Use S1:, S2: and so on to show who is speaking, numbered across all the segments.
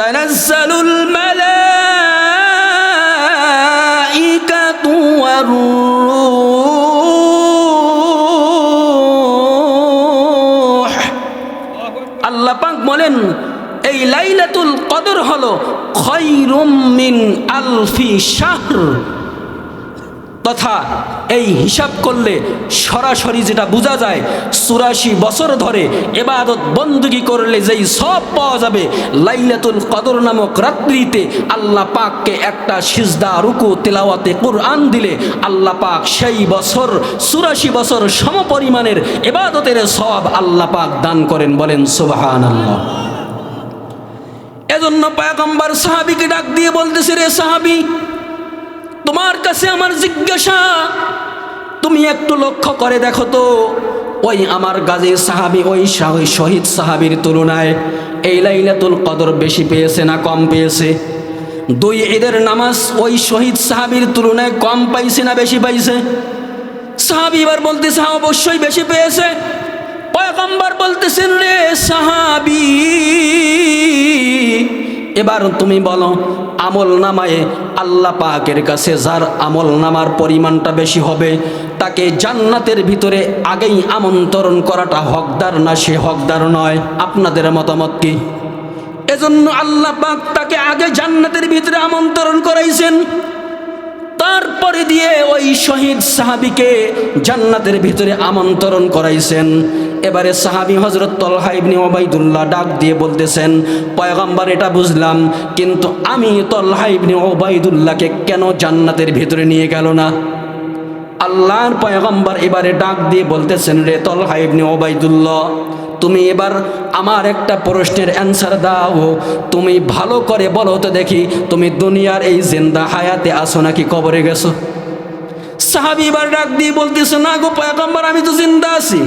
S1: الشهر تنزل الملائكة والروح আল্লাহ পাক বলেন এই লাইলাতুল কদর হলো খৈরুম মিন আলফি শাহর তথা এই হিসাব করলে সরাসরি যেটা বোঝা যায়, চুরাশি বছর ধরে এবাদত বন্দুকি করলে যেই সব পাওয়া যাবে, লাইলাতুল কদর নামক রাত্রিতে আল্লাহ পাককে একটা সিজদা, রুকু, তেলাওয়াতে কোরআন দিলে আল্লাহ পাক সেই বছর, চুরাশি বছর সমপরিমাণের এবাদতের সব আল্লাহ পাক দান করেন বলেন সুবাহান আল্লাহ এজন্য পায়গম্বর সাহাবিকে ডাক দিয়ে বলতেছে, রে সাহাবি তোমার কাছে আমার জিজ্ঞাসা। তুমি একটু লক্ষ্য করে দেখো তো, ওই আমার গাজী সাহাবি, ওই শাহ- ওই শহীদ সাহাবির তুলনায় এই লাইলাতুল কদর বেশি পেয়েছে না কম পেয়েছে? দুই ঈদের নামাজ ওই শহীদ সাহাবির তুলনায় কম পাইছে না বেশি পাইছে? সাহাবি এবার বলতেছে হ্যাঁ অবশ্যই বেশি পেয়েছে। পয়গম্বর বলতেছেন, রে সাহাবি এবার তুমি বলো, আমল নামায়ে আল্লাহ পাকের কাছে যার আমল নামার পরিমাণটা বেশি হবে, তাকে জান্নাতের ভিতরে আগেই আমন্ত্রণ করাটা হকদার না সে হকদার নয়? আপনাদের মতামত কি? এজন্য আল্লাহ পাক তাকে আগে জান্নাতের ভিতরে আমন্ত্রণ করাইছেন। তারপরে দিয়ে ওই শহীদ সাহাবিকে জান্নাতের ভিতরে আমন্ত্রণ করাইছেন। এবারে সাহাবি হজরত তলহা ইবনে ওবাইদুল্লাহ ডাক দিয়ে বলতেছেন, পয়গম্বর, এটা বুঝলাম, কিন্তু আমি তলহা ইবনে ওবাইদুল্লাহকে কেন জান্নাতের ভিতরে নিয়ে গেল না? আল্লাহর পয়গম্বর এবারে ডাক দিয়ে বলতেছেন, রে তলহা ইবনে ওবাইদুল্লাহ তুমি এবার আমার একটা প্রশ্নের অ্যান্সার দাও। তুমি ভালো করে বলো তো দেখি, তুমি দুনিয়ার এই জিন্দা হায়াতে আসো নাকি কবরে গেছো? সাহাবি এবার ডাক দিয়ে বলতেছে, না গো পয়গম্বর, আমি তো জিন্দা আছি।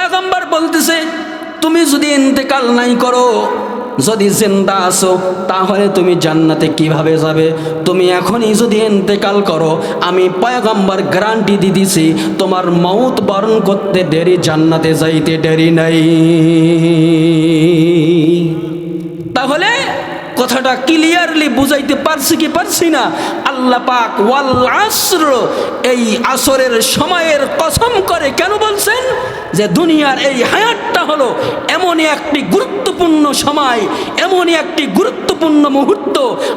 S1: পয়গম্বর বলতেছে, তুমি যদি ইন্তেকাল নাই করো, যদি জিন্দা আসো তাহলে তুমি জান্নাতে কীভাবে যাবে? তুমি এখনই যদি ইন্তেকাল করো, আমি পয়গম্বর গ্যারান্টি দিয়ে দিছি, তোমার মৌত বরণ করতে দেরি, জান্নাতে যাইতে দেরি নাই। তাহলে কথাটা ক্লিয়ারলি বুঝাইতে পারছি কি পারছি না? আল্লাহ পাক ওয়াল আসর, এই আসরের সময়ের কসম করে কেন বলছেন? যে দুনিয়ার এই হায়াতটা হলো এমনই একটি গুরুত্বপূর্ণ সময়, এমনই একটি গুরুত্বপূর্ণ মুহূর্ত।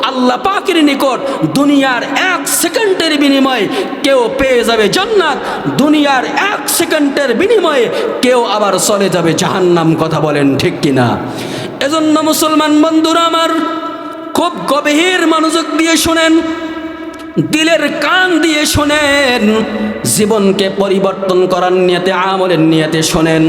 S1: আল্লাহ পাকের নিকট দুনিয়ার এক সেকেন্ডের বিনিময়ে কেউ পেয়ে যাবে জান্নাত, দুনিয়ার এক সেকেন্ডের বিনিময়ে কেউ আবার চলে যাবে জাহান্নাম, কথা বলেন ঠিক কিনা? এজন্য মুসলমান বন্ধুরা আমার খুব গভীর মনোযোগ দিয়ে শোনেন। দিলের কান দিয়ে শোনেন, জীবনকে পরিবর্তন করার নিয়তে, আমলের নিয়তে শোনেন।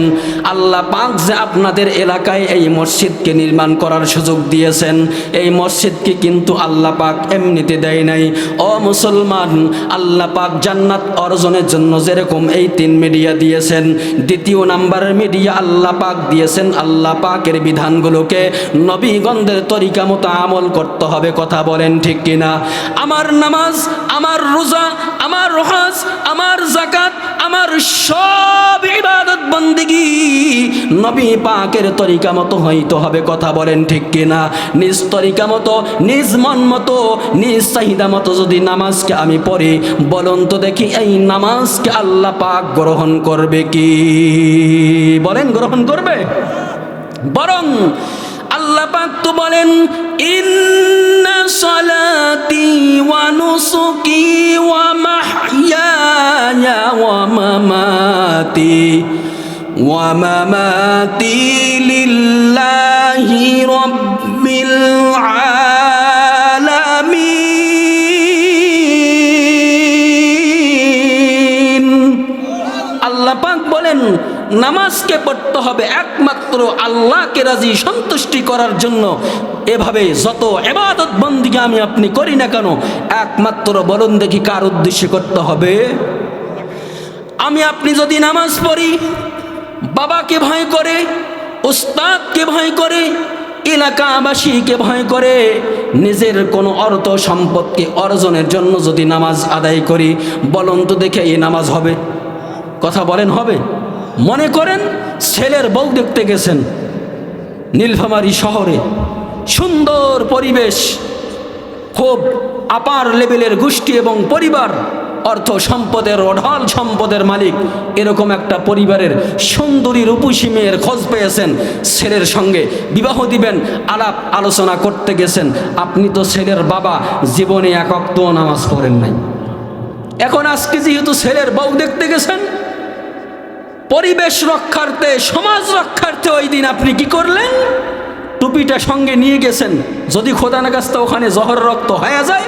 S1: আল্লাহ পাক যে আপনাদের এলাকায় এই মসজিদকে নির্মাণ করার সুযোগ দিয়েছেন, এই মসজিদকে কিন্তু আল্লাহ পাক এমনিতে দেয় নাই। ও মুসলমান, আল্লাহ পাক জান্নাত অর্জনের জন্য যেরকম এই তিন মিডিয়া দিয়েছেন, দ্বিতীয় নাম্বারের মিডিয়া আল্লাহ পাক দিয়েছেন, আল্লাহ পাকের বিধানগুলোকে নবীগন্ধের তরিকা মতো আমল করতে হবে, কথা বলেন ঠিক কিনা? আমার নামাজ আমার রোজা, আমার রহাজ আমার জাকাত আমার সব ইবাদত বন্দিগি নবী পাকের তরিকা মতো হইতে হবে, কথা বলেন ঠিক কিনা? নিজ তরিকা মতো, নিজ মন মতো, নিজ চাহিদা মতো যদি নামাজকে আমি পড়ি, বলুন তো দেখি এই নামাজকে আল্লাহ পাক গ্রহণ করবে কি? বলেন গ্রহণ করবে? বরং আল্লাহ পাক তো বলেন, ইন্না সালাতি মামাতি লিল্লাহি রাব্বিল আলামিন। আল্লাহ পাক বলেন, নামাজকে পড়তে হবে একমাত্র আল্লাহকে রাজি, সন্তুষ্টি করার জন্য। এভাবে যত এবাদত বন্দিকে আমি আপনি করি না কেন, একমাত্র বলুন দেখি কার উদ্দেশ্যে করতে হবে? আমি আপনি যদি নামাজ পড়ি, বাবাকে ভয় করে, উস্তাদকে ভয় করে, এলাকাবাসীকে ভয় করে, নিজের কোনো অর্থ সম্পদকে অর্জনের জন্য যদি নামাজ আদায় করি, বলুন তো দেখে এই নামাজ হবে। কথা বলেন, হবে। মনে করেন, ছেলের বউ দেখতে গেছেন, নীলফামারী শহরে। সুন্দর পরিবেশ, খুব আপার লেভেলের গোষ্ঠী এবং পরিবার। অর্থ সম্পদের, অঢাল সম্পদের মালিক। এরকম একটা পরিবারের সুন্দরী রূপসী মেয়ের খোঁজ পেয়েছেন ছেলের সঙ্গে। বিবাহ দিবেন, আলাপ আলোচনা করতে গেছেন। আপনি তো ছেলের বাবা, জীবনে একক তো নামাজ পড়েন নাই। এখন আজকে যেহেতু ছেলের বউ দেখতে গেছেন, পরিবেশ রক্ষার্থে, সমাজ রক্ষার্থে ওই দিন আপনি কি করলেন? টুপিটা সঙ্গে নিয়ে গেছেন। যদি খোদা না কাছটা ওখানে জহর রক্ত হয়ে যায়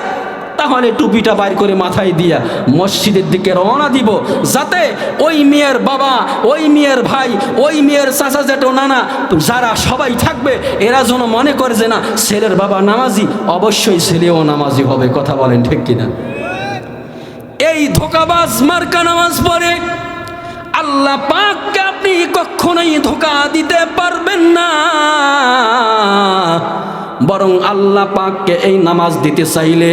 S1: তাহলে টুপিটা বাইর করে মাথায় দিয়া মসজিদের দিকে রওনা দিব, যাতে ওই মেয়ের বাবা, ওই মেয়ের ভাই, ওই মেয়ের চাচা জেঠো নানা, যারা সবাই থাকবে, এরা যেন মনে করে যে না, ছেলের বাবা নামাজি, অবশ্যই ছেলেও নামাজি হবে, কথা বলেন ঠিক কিনা? এই ধোকাবাজ মার্কা নামাজ পড়ে, আল্লাহ পাককে আপনি কখনোই ধোকা দিতে পারবেন না। বরং আল্লাহ পাককে এই নামাজ দিতে চাইলে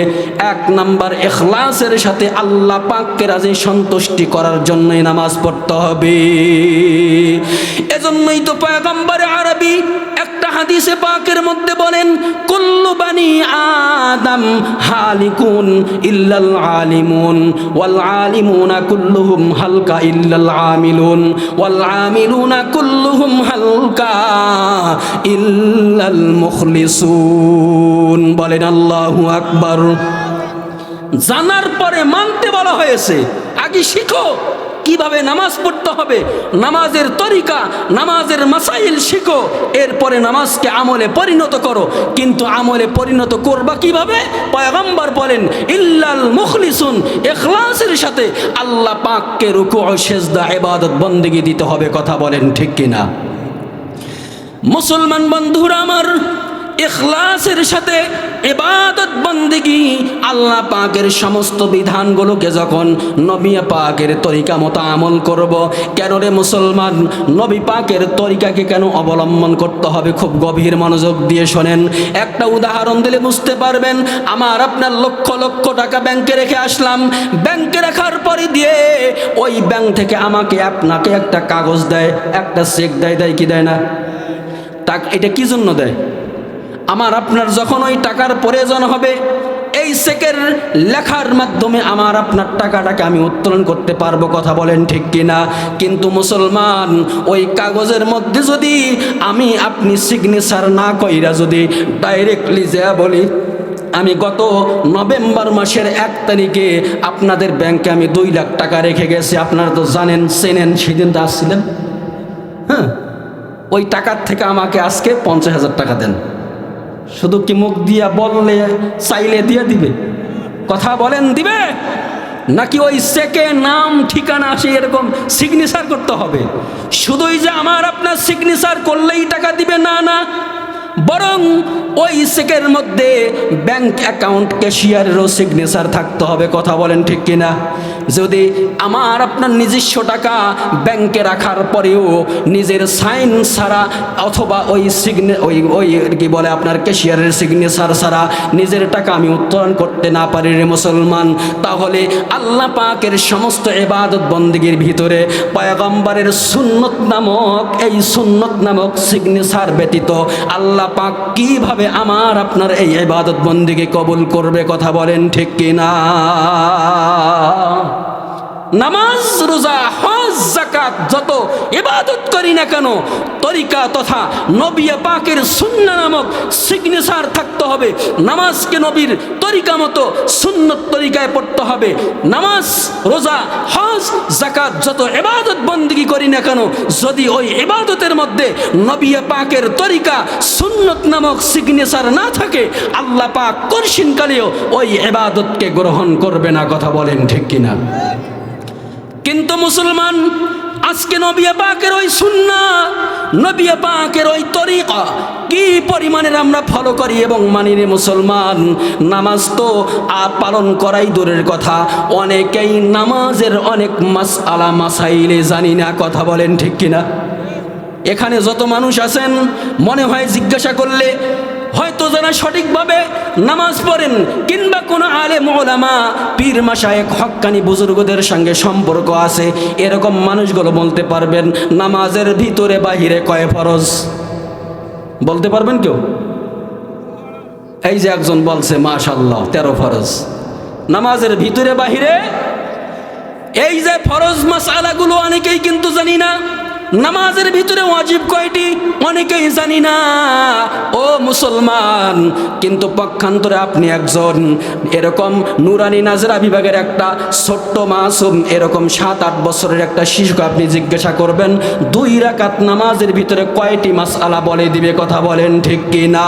S1: এক নাম্বার এখলাসের সাথে আল্লাহ পাককে রাজি সন্তুষ্টি করার জন্যই নামাজ পড়তে হবে। এজন্যই তো পয়গম্বর আরবি হাদিসে পাকের মধ্যে বলেন, কুল্লু বানি আদম হালিকুন ইল্লাল আলিমুন, ওয়াল আলিমুনা কুল্লুহুম হালকা ইল্লাল আমিলুন, ওয়াল আমিলুনা কুল্লুহুম হালকা ইল্লাল মুখলিসুন। বলেন, আল্লাহু আকবার। জানার পরে মানতে বলা হয়েছে, আগে শিখো। কীভাবে নামাজ পড়তে হবে? নামাজের তরিকা, নামাজের মাসাইল শিখো, এরপরে নামাজকে আমলে পরিণত করো। কিন্তু আমলে পরিণত করবা কীভাবে? পয়গম্বর বলেন, ইল্লাল মুখলিসুন এখলাসের সাথে আল্লাহ পাককে রুকু ও সেজদা, ইবাদত, বন্দেগি দিতে হবে। কথা বলেন ঠিক কিনা? মুসলমান বন্ধুরা আমার ইখলাসের সাথে ইবাদত বন্দিগি আল্লাহ পাকের সমস্ত বিধানগুলোকে যখন নবী পাকের তরিকা মতো আমল করব, কেন রে মুসলমান? নবী পাকের তরিকাকে কেন অবলম্বন করতে হবে? খুব গভীর মনোযোগ দিয়ে শোনেন। একটা উদাহরণ দিলে বুঝতে পারবেন, আমার আপনার লক্ষ লক্ষ টাকা ব্যাংকে রেখে আসলাম। ব্যাংকে রাখার পরে দিয়ে ওই ব্যাংক থেকে আমাকে, আপনাকে একটা কাগজ দেয়, একটা চেক দেয় দেয় কি দেয় না? তা এটা কি জন্য দেয়? আমার আপনার যখন ওই টাকার প্রয়োজন হবে, এই চেকের লেখার মাধ্যমে আমার আপনার টাকাটাকে আমি উত্তোলন করতে পারব, কথা বলেন ঠিক কিনা? কিন্তু মুসলমান, ওই কাগজের মধ্যে যদি আমি আপনি সিগনেচার না কইরা যদি ডাইরেক্টলি যা বলি, আমি গত নভেম্বর মাসের এক তারিখে আপনাদের ব্যাংকে আমি দুই লাখ টাকা রেখে গেছি। আপনারা তো জানেন, চেনেন, সেদিন তো আসছিলেন। হ্যাঁ ওই টাকার থেকে আমাকে আজকে পঞ্চাশ হাজার টাকা দেন। শুধু কি মুখ দিয়া বললে চাইলে দিয়ে দিবে? কথা বলেন দিবে? নাকি ওই সেকে নাম, ঠিকানা আসে এরকম সিগনেচার করতে হবে? শুধুই যে আমার আপনার সিগনেচার করলেই টাকা দিবে? না না। বরং ওই চেকের মধ্যে ব্যাংক অ্যাকাউন্ট ক্যাশিয়ারেরও সিগনেচার থাকতে হবে, কথা বলেন ঠিক কিনা? যদি আমার আপনার নিজস্ব টাকা ব্যাংকে রাখার পরেও নিজের সাইন ছাড়া অথবা ওই সিগনে ওই ওই কি বলে আপনার ক্যাশিয়ারের সিগনেচার ছাড়া নিজের টাকা আমি উত্তোলন করতে না পারি রে মুসলমান, তাহলে আল্লাহ পাকের সমস্ত এবাদত বন্দীগীর ভিতরে পয়গম্বরের সুন্নত নামক, এই সুন্নত নামক সিগনেচার ব্যতীত আল্লাহ পাক কীভাবে আমার আপনার এই ইবাদত বন্দিকে কবুল করবে কথা বলেন ঠিক কিনা? নামাজ, রোজা, হজ জাকাত যত ইবাদত করি না কেন, তরিকা তথা নবিয়া পাকের সুন্না নামক সিগনেচার থাকতে হবে। নামাজকে নবীর তরিকা মতো সুন্নত তরিকায় পড়তে হবে। নামাজ, রোজা, হজ জাকাত যত ইবাদত বন্দিগি করি না কেন? যদি ওই ইবাদতের মধ্যে নবিয়া পাকের তরিকা সুন্নত নামক সিগনেচার না থাকে, আল্লাহ পাক করসিনকালেও ওই এবাদতকে গ্রহণ করবে না, কথা বলেন ঠিক কিনা? কিন্তু মুসলমান আজকে নবিয়া পাকের ওই সুন্না নবিয়া পাকের ওই তরিকা, কি পরিমাণের আমরা ফলো করি এবং মানি রে মুসলমান? নামাজ তো আর পালন করাই দূরের কথা। অনেকেই নামাজের অনেক মাস আলা মাসাইলে জানি না কথা বলেন ঠিক কিনা। এখানে যত মানুষ আছেন, মনে হয় জিজ্ঞাসা করলে হয়তো যারা সঠিকভাবে নামাজ পড়েন কিংবা কোনো আলে মোলামা পীর মাসায়েক হক্কানি বুজুর্গদের সঙ্গে সম্পর্ক আছে, এরকম মানুষগুলো বলতে পারবেন নামাজের ভিতরে বাহিরে কয় ফরজ? বলতে পারবেন কেউ? এই যে একজন বলছে মাশাল্লাহ তেরো ফরজ। নামাজের ভিতরে বাহিরে, এই যে ফরজ মাসালাগুলো অনেকেই কিন্তু জানি না। নামাজের ভিতরে ওয়াজিব কয়টি? অনেকেই জানি না। ও মুসলমান, কিন্তু পক্ষান্তরে আপনি একজন। এরকম নুরানি নাজরা বিভাগের একটা ছোট্ট মাসুম, এরকম সাত আট বছরের একটা শিশুকে আপনি জিজ্ঞাসা করবেন, দুই রাকাত নামাজের ভিতরে কয়টি মাস আলা বলে দিবে, কথা বলেন ঠিক কি না